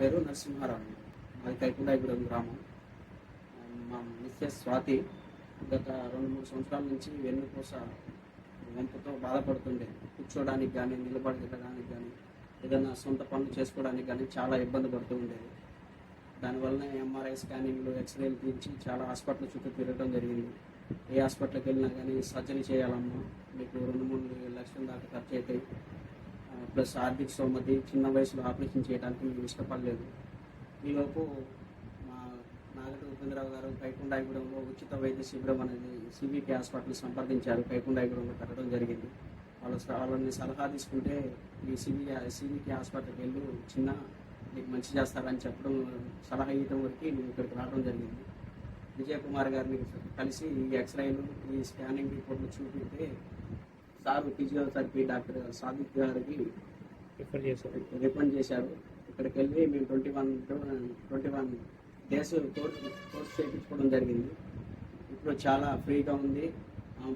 పేరు నరసింహారావు. మాది కైకుండాయిగూడెం గ్రామం. మా మిస్సెస్ స్వాతి గత రెండు మూడు సంవత్సరాల నుంచి వెన్నుపూస వంపుతో బాధపడుతుండే. కూర్చోడానికి కానీ నిలబడడానికి కానీ ఏదైనా సొంత పనులు చేసుకోవడానికి కానీ చాలా ఇబ్బంది పడుతూ ఉండేది. దానివల్ల ఎంఆర్ఐ స్కానింగ్లు ఎక్స్రేలు తీర్చి చాలా హాస్పిటల్ చుట్టూ తిరగడం జరిగింది. ఏ హాస్పిటల్కి వెళ్ళినా కానీ సర్జరీ చేయాలమ్మా. మీకు రెండు మూడు లక్షల దాకా ఖర్చు అవుతాయి ప్లస్ ఆర్థిక సోమతి చిన్న వయసులో ఆపరేషన్ చేయడానికి మేము ఇష్టపడలేదు. ఈలోపు మా నాగటి ఉపేంద్రరావు గారు కైకుండాయిగూడెంలో ఉచిత వైద్య శిబిరం అనేది సిబిపి హాస్పిటల్ సంప్రదించారు. కైకుండాయిగూడెంలో పెట్టడం జరిగింది. వాళ్ళ వాళ్ళని సలహా తీసుకుంటే ఈ సిబి సిబిపి హాస్పిటల్కి వెళ్ళి చిన్న నీకు మంచి చేస్తారని చెప్పడం సలహా ఇవ్వడం వరకు నేను ఇక్కడికి రావడం జరిగింది. విజయకుమార్ గారిని కలిసి ఈ ఎక్స్రేలు ఈ స్కానింగ్ రిపోర్ట్లు చూపితే సార్ ఫిజియోథెరపీ డాక్టర్ సాదిక్ గారికి రిఫర్ చేశారు. రిఫండ్ చేశారు. ఇక్కడికి వెళ్ళి మేము twenty one twenty one days course course చేయించుకోవడం జరిగింది. ఇప్పుడు చాలా ఫ్రీగా ఉంది.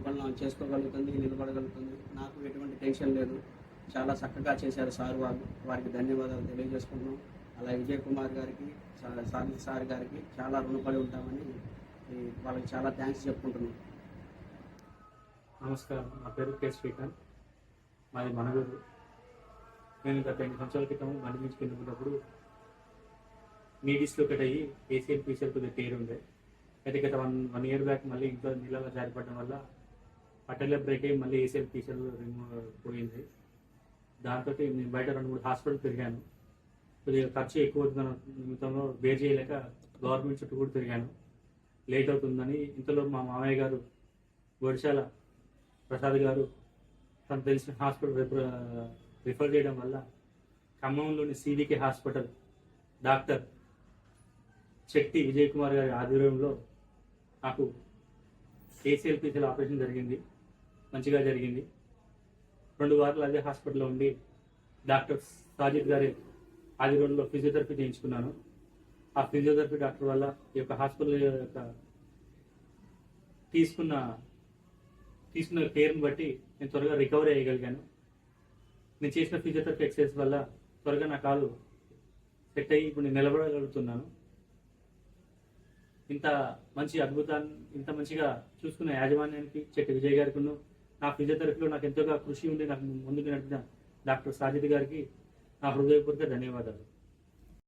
పనులు చేసుకోగలుగుతుంది నిలబడగలుగుతుంది. నాకు ఎటువంటి టెన్షన్ లేదు. చాలా చక్కగా చేశారు సార్ వాళ్ళు వారికి ధన్యవాదాలు తెలియజేసుకుంటున్నాం. అలా విజయ్ కుమార్ గారికి సా- సాదిక్ సార్ గారికి చాలా రుణపడి ఉంటామని వాళ్ళకి చాలా థ్యాంక్స్ చెప్పుకుంటున్నాం. నమస్కారం. నా పేరు కె. శ్రీకాంత్. మాది మనగూరు. నేను గత రెండు సంవత్సరాల క్రితం బండి నుంచి కిందకున్నప్పుడు నీ డిస్లొకేట్ అయ్యి ఏసీఎల్ పీసీఎల్ కొద్దిగా పేరు ఉండే. అయితే గత వన్ వన్ ఇయర్ బ్యాక్ మళ్ళీ ఇంట్లో నీళ్ళలో జారిపడడం వల్ల పట్టెల్లో బ్రేక్ అయ్యి మళ్ళీ ఏసీఎల్ పీసీఎల్ రిమూవ్ పోయింది. దాంతో నేను బయట రెండు మూడు హాస్పిటల్ తిరిగాను. కొద్దిగా ఖర్చు ఎక్కువ అవుతున్న నిమిత్తంలో బేర్ చేయలేక గవర్నమెంట్ చుట్టూ కూడా తిరిగాను. లేట్ అవుతుందని ఇంతలో మా మామయ్య గారు గొడిశాల ప్రసాద్ గారు తను తెలిసిన హాస్పిటల్ రిఫర్ రిఫర్ చేయడం వల్ల ఖమ్మంలోని CVK hospital doctor Shakti Vijay Kumar గారి ఆధ్వర్యంలో నాకు ఏసీఎల్పీసీల ఆపరేషన్ జరిగింది. మంచిగా జరిగింది. రెండు వారాలు అదే హాస్పిటల్లో ఉండి డాక్టర్ సాజిద్ గారి ఆధ్వర్యంలో ఫిజియోథెరపీ చేయించుకున్నాను. ఆ ఫిజియోథెరపీ డాక్టర్ వల్ల ఈ యొక్క హాస్పిటల్ యొక్క తీసుకున్న తీసుకున్న కేర్ని బట్టి నేను త్వరగా రికవరీ అయ్యగలిగాను. నేను చేసిన ఫిజియోథెరపీ ఎక్సర్సైజ్ వల్ల త్వరగా నా కాలు సెట్ అయ్యి ఇప్పుడు నేను నిలబడగలుగుతున్నాను. ఇంత మంచి అద్భుతాన్ని ఇంత మంచిగా చూసుకున్న యాజమాన్యానికి చెట్టి విజయ్ గారికి నా ఫిజియోథెరపీలో నాకు ఎంతోగా కృషి ఉండి నాకు ముందుకు నడిపిన డాక్టర్ సాజిద్ గారికి నా హృదయపూర్వక ధన్యవాదాలు.